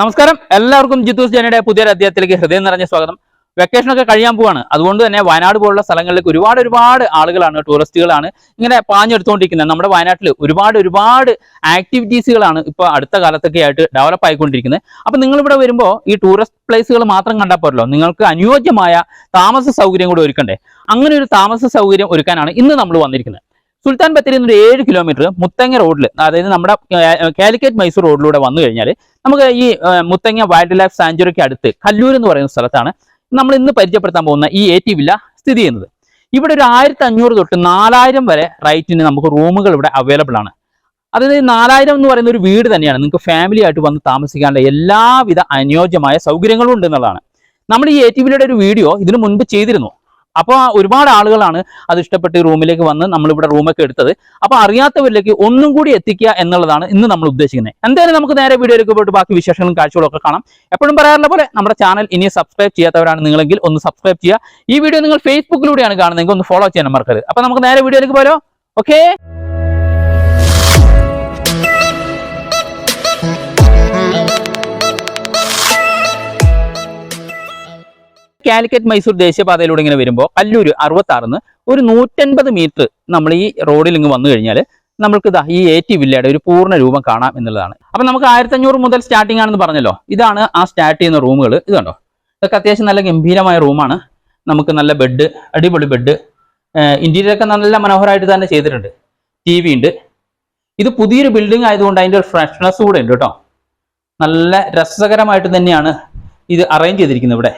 നമസ്കാരം. എല്ലാവർക്കും ജിത്തൂസ് ജനയുടെ പുതിയൊരു അധ്യായത്തിലേക്ക് ഹൃദയം നിറഞ്ഞ സ്വാഗതം. വെക്കേഷൻ ഒക്കെ കഴിയാൻ പോവാണ്. അതുകൊണ്ട് തന്നെ വയനാട് പോലുള്ള സ്ഥലങ്ങളിലേക്ക് ഒരുപാട് ഒരുപാട് ആളുകളാണ് ടൂറിസ്റ്റുകളാണ് ഇങ്ങനെ പാഞ്ഞെടുത്തുകൊണ്ടിരിക്കുന്നത് നമ്മുടെ വയനാട്ടിൽ ഒരുപാട് ഒരുപാട് ആക്ടിവിറ്റീസുകളാണ് ഇപ്പോൾ അടുത്ത കാലത്തൊക്കെ ആയിട്ട് ഡെവലപ്പ് ആയിക്കൊണ്ടിരിക്കുന്നത്. അപ്പം നിങ്ങൾ ഇവിടെ വരുമ്പോൾ ഈ ടൂറിസ്റ്റ് പ്ലേസുകൾ മാത്രം കണ്ടാൽ പോരല്ലോ. നിങ്ങൾക്ക് അനുയോജ്യമായ താമസ സൗകര്യം കൂടി ഒരുക്കണ്ടേ. അങ്ങനെ ഒരു താമസ സൗകര്യം ഒരുക്കാനാണ് ഇന്ന് നമ്മൾ വന്നിരിക്കുന്നത്. സുൽത്താൻ ബത്തേരി നിന്ന് ഒരു ഏഴ് കിലോമീറ്റർ മുത്തങ്ങ റോഡിൽ അതായത് നമ്മുടെ കാലിക്കറ്റ് മൈസൂർ റോഡിലൂടെ വന്നു കഴിഞ്ഞാൽ നമുക്ക് ഈ മുത്തങ്ങ വൈൽഡ് ലൈഫ് സാഞ്ചുറിക്ക് അടുത്ത് കല്ലൂർ എന്ന് പറയുന്ന സ്ഥലത്താണ് നമ്മൾ ഇന്ന് പരിചയപ്പെടുത്താൻ പോകുന്ന ഈ എ വില്ല സ്ഥിതി ചെയ്യുന്നത്. ഇവിടെ ഒരു ആയിരത്തി അഞ്ഞൂറ് തൊട്ട് നാലായിരം വരെ റൈറ്റിന് നമുക്ക് റൂമുകൾ ഇവിടെ അവൈലബിൾ ആണ്. അതായത് നാലായിരം എന്ന് പറയുന്ന ഒരു വീട് തന്നെയാണ് നിങ്ങൾക്ക് ഫാമിലി ആയിട്ട് വന്ന് താമസിക്കാനുള്ള എല്ലാവിധ അനുയോജ്യമായ സൗകര്യങ്ങളും ഉണ്ട് എന്നുള്ളതാണ്. നമ്മൾ ഈ എ ഒരു വീഡിയോ ഇതിനു മുൻപ് ചെയ്തിരുന്നു. അപ്പോൾ ഒരുപാട് ആളുകളാണ് അത് ഇഷ്ടപ്പെട്ട് റൂമിലേക്ക് വന്ന് നമ്മളിവിടെ റൂമൊക്കെ എടുത്തത്. അപ്പോൾ അറിയാത്തവരിലേക്ക് ഒന്നും കൂടി എത്തിക്കുക എന്നുള്ളതാണ് ഇന്ന് നമ്മൾ ഉദ്ദേശിക്കുന്നത്. എന്തായാലും നമുക്ക് നേരെ വീഡിയോയിലേക്ക് പോയിട്ട് ബാക്കി വിശേഷങ്ങളും കാഴ്ചകളും ഒക്കെ കാണാം. എപ്പോഴും പറയാറുള്ള പോലെ നമ്മുടെ ചാനൽ ഇനി സബ്സ്ക്രൈബ് ചെയ്യാത്തവരാണ് നിങ്ങളെങ്കിൽ ഒന്ന് സബ്സ്ക്രൈബ് ചെയ്യുക. ഈ വീഡിയോ നിങ്ങൾ ഫേസ്ബുക്കിലൂടെയാണ് കാണുന്നതെങ്കിൽ ഒന്ന് ഫോളോ ചെയ്യാൻ മറക്കരുത്. അപ്പോൾ നമുക്ക് നേരെ വീഡിയോയിലേക്ക് പോലോ ഓക്കെ കാലിക്കറ്റ് മൈസൂർ ദേശീയപാതയിലൂടെ ഇങ്ങനെ വരുമ്പോൾ കല്ലൂർ അറുപത്താറിന്ന് ഒരു നൂറ്റൻപത് മീറ്റർ നമ്മൾ ഈ റോഡിൽ ഇങ്ങ് വന്നു കഴിഞ്ഞാൽ നമ്മൾക്ക് ഇതാ ഈ എ ടി വില്ലയുടെ ഒരു പൂർണ രൂപം കാണാം എന്നുള്ളതാണ്. അപ്പൊ നമുക്ക് ആയിരത്തഞ്ഞൂറ് മുതൽ സ്റ്റാർട്ടിംഗ് ആണെന്ന് പറഞ്ഞല്ലോ. ഇതാണ് ആ സ്റ്റാർട്ട് ചെയ്യുന്ന റൂമുകൾ ഇത് കണ്ടോ? ഇതൊക്കെ അത്യാവശ്യം നല്ല ഗംഭീരമായ റൂമാണ് നമുക്ക് നല്ല ബെഡ് അടിപൊളി ബെഡ് ഇന്റീരിയർ ഒക്കെ നല്ല മനോഹരമായിട്ട് തന്നെ ചെയ്തിട്ടുണ്ട്. ടി വി ഉണ്ട്. ഇത് പുതിയൊരു ബിൽഡിംഗ് ആയതുകൊണ്ട് അതിന്റെ ഒരു ഫ്രഷ്നെസ് കൂടെ ഉണ്ട് കേട്ടോ. നല്ല രസകരമായിട്ട് തന്നെയാണ് ഇത് അറേഞ്ച് ചെയ്തിരിക്കുന്നത് ഇവിടെ.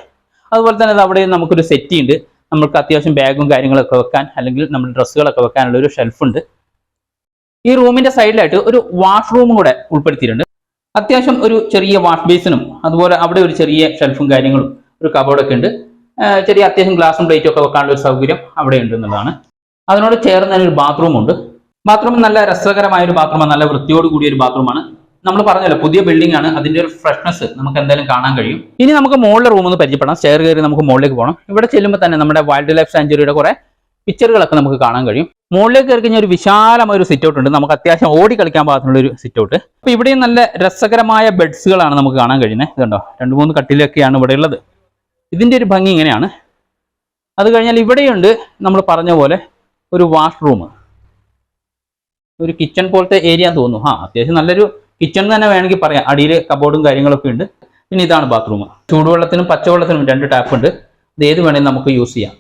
അതുപോലെ തന്നെ അവിടെ നമുക്കൊരു സെറ്റി ഉണ്ട്. നമുക്ക് അത്യാവശ്യം ബാഗും കാര്യങ്ങളൊക്കെ വെക്കാൻ അല്ലെങ്കിൽ നമ്മൾ ഡ്രസ്സുകളൊക്കെ വെക്കാനുള്ള ഒരു ഷെൽഫ് ഉണ്ട്. ഈ റൂമിന്റെ സൈഡിലായിട്ട് ഒരു വാഷ്റൂമും കൂടെ ഉൾപ്പെടുത്തിയിട്ടുണ്ട്. അത്യാവശ്യം ഒരു ചെറിയ വാഷ് ബേസിനും അതുപോലെ അവിടെ ഒരു ചെറിയ ഷെൽഫും കാര്യങ്ങളും ഒരു കബോർഡൊക്കെ ഉണ്ട്. ചെറിയ അത്യാവശ്യം ഗ്ലാസും പ്ലേറ്റും ഒക്കെ വെക്കാനുള്ള ഒരു സൗകര്യം അവിടെ ഉണ്ട് എന്നുള്ളതാണ്. അതിനോട് ചേർന്ന് തന്നെ ഒരു ബാത്റൂമുണ്ട് ബാത്റൂം നല്ല രസകരമായ ഒരു ബാത്റൂമാണ് നല്ല വൃത്തിയോട് കൂടിയ ഒരു ബാത്റൂമാണ് നമ്മൾ പറഞ്ഞല്ലോ പുതിയ ബിൽഡിംഗ് ആണ്. അതിന്റെ ഒരു ഫ്രഷ്നെസ് നമുക്ക് എന്തായാലും കാണാൻ കഴിയും. ഇനി നമുക്ക് മോളിലെ റൂം ഒന്ന് പരിചയപ്പെടാം. സ്റ്റെയർ കയറി നമുക്ക് മോളിലേക്ക് പോകണം ഇവിടെ ചെല്ലുമ്പോൾ തന്നെ നമ്മുടെ വൈൽഡ് ലൈഫ് സാഞ്ചുറിയുടെ കുറെ പിക്ചറുകളൊക്കെ നമുക്ക് കാണാൻ കഴിയും. മുകളിലേക്ക് കയറി കഴിഞ്ഞാൽ ഒരു വിശാലമായ ഒരു സിറ്റ് ഔട്ട് ഉണ്ട്. നമുക്ക് അത്യാവശ്യം ഓടി കളിക്കാൻ പാകത്തിനുള്ള ഒരു സിറ്റ് ഔട്ട് അപ്പൊ ഇവിടെയും നല്ല രസകരമായ ബെഡ്സുകളാണ് നമുക്ക് കാണാൻ കഴിയുന്നത്. ഇതുണ്ടോ രണ്ട് മൂന്ന് കട്ടിലൊക്കെയാണ് ഇവിടെ ഉള്ളത്. ഇതിന്റെ ഒരു ഭംഗി ഇങ്ങനെയാണ്. അത് കഴിഞ്ഞാൽ ഇവിടെയുണ്ട് നമ്മൾ പറഞ്ഞ പോലെ ഒരു വാഷ്റൂം ഒരു കിച്ചൺ പോലത്തെ ഏരിയ തോന്നുന്നു. ആ അത്യാവശ്യം നല്ലൊരു കിച്ചൺ തന്നെ വേണമെങ്കിൽ പറയാം. അടിയിൽ കബോർഡും കാര്യങ്ങളൊക്കെ ഉണ്ട്. പിന്നെ ഇതാണ് ബാത്റൂം ചൂടുവെള്ളത്തിനും പച്ചവെള്ളത്തിനും രണ്ട് ടാപ്പ് ഉണ്ട്. ഇത് ഏത് വേണമെങ്കിലും നമുക്ക് യൂസ് ചെയ്യാം.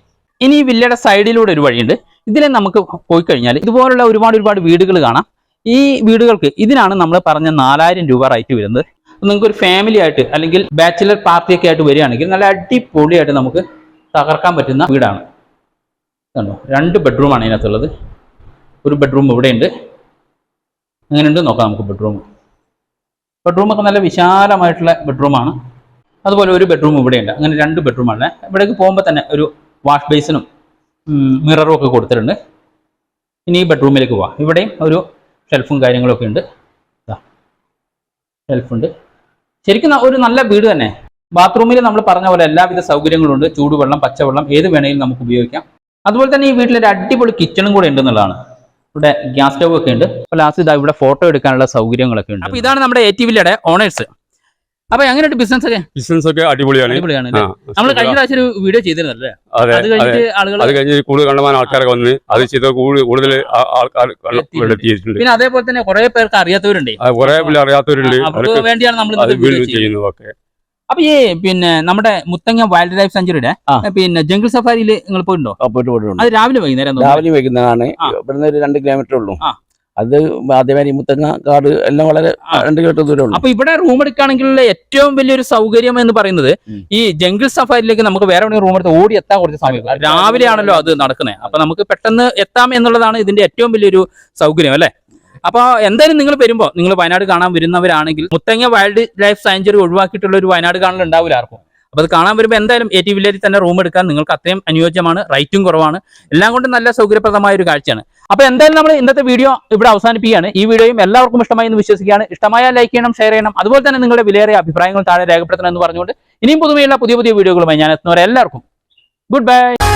ഇനി ഈ വില്ലയുടെ സൈഡിലൂടെ ഒരു വഴിയുണ്ട്. ഇതിലെ നമുക്ക് പോയി കഴിഞ്ഞാൽ ഇതുപോലുള്ള ഒരുപാട് ഒരുപാട് വീടുകൾ കാണാം. ഈ വീടുകൾക്ക് ഇതിനാണ് നമ്മൾ പറഞ്ഞ നാലായിരം രൂപ റേറ്റ് വരുന്നത്. നിങ്ങൾക്ക് ഒരു ഫാമിലി ആയിട്ട് അല്ലെങ്കിൽ ബാച്ചിലർ പാർട്ടി ഒക്കെ ആയിട്ട് വരികയാണെങ്കിൽ നല്ല അടിപൊളിയായിട്ട് നമുക്ക് തകർക്കാൻ പറ്റുന്ന വീടാണ്. കണ്ടോ? രണ്ട് ബെഡ്റൂമാണ് ഇതിനകത്തുള്ളത്. ഒരു ബെഡ്റൂം ഇവിടെയുണ്ട്. അങ്ങനെയുണ്ട് നോക്കാം നമുക്ക് ബെഡ്റൂം ബെഡ്റൂമൊക്കെ നല്ല വിശാലമായിട്ടുള്ള ബെഡ്റൂമാണ് അതുപോലെ ഒരു ബെഡ്റൂം ഇവിടെയുണ്ട്. അങ്ങനെ രണ്ട് ബെഡ്റൂമാണ് ഇവിടേക്ക് പോകുമ്പോൾ തന്നെ ഒരു വാഷ് ബേസിനും മിററും ഒക്കെ കൊടുത്തിട്ടുണ്ട്. ഇനി ഈ ബെഡ്റൂമിലേക്ക് പോവാം. ഇവിടെയും ഒരു ഷെൽഫും കാര്യങ്ങളൊക്കെ ഉണ്ട്. ഷെൽഫുണ്ട് ശരിക്കും ഒരു നല്ല വീട് തന്നെ. ബാത്റൂമിൽ നമ്മൾ പറഞ്ഞ പോലെ എല്ലാവിധ സൗകര്യങ്ങളും ഉണ്ട്. ചൂടുവെള്ളം പച്ചവെള്ളം ഏത് വേണമെങ്കിലും നമുക്ക് ഉപയോഗിക്കാം. അതുപോലെ തന്നെ ഈ വീട്ടിലൊരു അടിപൊളി കിച്ചണും കൂടെ ഉണ്ടെന്നുള്ളതാണ്. ഇവിടെ ഗ്യാസ് സ്റ്റവ് ഒക്കെ ഉണ്ട്. അപ്പോൾ ലാസ്റ്റ് ഇതാ ഇവിടെ ഫോട്ടോ എടുക്കാനുള്ള സൗകര്യങ്ങളൊക്കെ ഉണ്ട്. അപ്പോൾ ഇതാണ് നമ്മുടെ എ ടി വിയുടെ ഓണേഴ്സ് അപ്പൊ എങ്ങനെയുണ്ട് ബിസിനസ് ഒക്കെ? ബിസിനസ് ഒക്കെ അടിപൊളിയാണ്. അടിപൊളിയാണ് നമ്മൾ കഴിഞ്ഞ പ്രാവശ്യം ഒരു വീഡിയോ ചെയ്തിരുന്നല്ലേ അത് കഴിഞ്ഞിട്ട് ആളുകൾ അത് കഴിഞ്ഞ് കൂടുതൽ കണ്ടമാൻ ആൾക്കാരൊക്കെ വന്ന് അത് ചെയ്ത കൂടുതൽ ആൾക്കാർ പിന്നെ അതേപോലെ തന്നെ കുറെ പേർക്ക് അറിയാത്തവരുണ്ട്. കുറെ അറിയാത്തവരുണ്ട്. അവർക്ക് വേണ്ടിയാണ് നമ്മൾ ചെയ്യുന്നത്. ഓക്കെ ഒക്കെ അപ്പൊ ഈ പിന്നെ നമ്മുടെ മുത്തങ്ങ വൈൽഡ് ലൈഫ് സെഞ്ചുറിയുടെ പിന്നെ ജംഗിൾ സഫാരിയിൽ നിങ്ങൾ പോയിട്ടുണ്ടോ? പോയിട്ട് പോയിട്ടുണ്ട് അത് രാവിലെ വൈകുന്നേരം. രാവിലെ വൈകുന്നതാണ്. ഇവിടുന്ന് ഒരു രണ്ട് കിലോമീറ്റർ ഉള്ളൂ. അത് ആദ്യമായി മുത്തങ്ങ കാട് എല്ലാം വളരെ. രണ്ട് കിലോമീറ്റർ ദൂരം അപ്പൊ ഇവിടെ റൂം എടുക്കുകയാണെങ്കിലുള്ള ഏറ്റവും വലിയൊരു സൗകര്യം എന്ന് പറയുന്നത് ഈ ജംഗിൾ സഫാരിയിലേക്ക് നമുക്ക് വേറെ എവിടെയും റൂം എടുത്ത് ഓടി എത്താൻ കുറച്ച് സമയം രാവിലെ ആണല്ലോ അത് നടക്കുന്നത്. അപ്പൊ നമുക്ക് പെട്ടെന്ന് എത്താം എന്നുള്ളതാണ് ഇതിന്റെ ഏറ്റവും വലിയൊരു സൗകര്യം അല്ലെ? അപ്പൊ എന്തായാലും നിങ്ങൾ വരുമ്പോ നിങ്ങൾ വയനാട് കാണാൻ വരുന്നവരാണെങ്കിൽ മുത്തങ്ങ വൈൽഡ് ലൈഫ് സാഞ്ചുറി ഒഴിവാക്കിയിട്ടുള്ള ഒരു വയനാട് കാണൽ ഉണ്ടാവില്ല ആർക്കും. അപ്പൊ അത് കാണാൻ വരുമ്പോൾ എന്തായാലും എ ടി വില്ലേജിൽ തന്നെ റൂം എടുക്കാൻ നിങ്ങൾക്ക് അത്രയും അനുയോജ്യമാണ് റൈറ്റും കുറവാണ്. എല്ലാം കൊണ്ടും നല്ല സൗകര്യപ്രദമായ ഒരു കാഴ്ചയാണ്. അപ്പോൾ എന്തായാലും നമ്മൾ ഇന്നത്തെ വീഡിയോ ഇവിടെ അവസാനിപ്പിക്കുകയാണ്. ഈ വീഡിയോയും എല്ലാവർക്കും ഇഷ്ടമായി എന്ന് വിശ്വസിക്കുകയാണ്. ഇഷ്ടമായ ലൈക്ക് ചെയ്യണം ഷെയർ ചെയ്യണം. അതുപോലെ തന്നെ നിങ്ങളുടെ വിലയേറിയ അഭിപ്രായങ്ങൾ താഴെ രേഖപ്പെടുത്തണം എന്ന് പറഞ്ഞുകൊണ്ട് ഇനിയും പുതുമയുള്ള പുതിയ പുതിയ വീഡിയോകളുമായി ഞാൻ എത്തുന്നവരെ എല്ലാവർക്കും. Good bye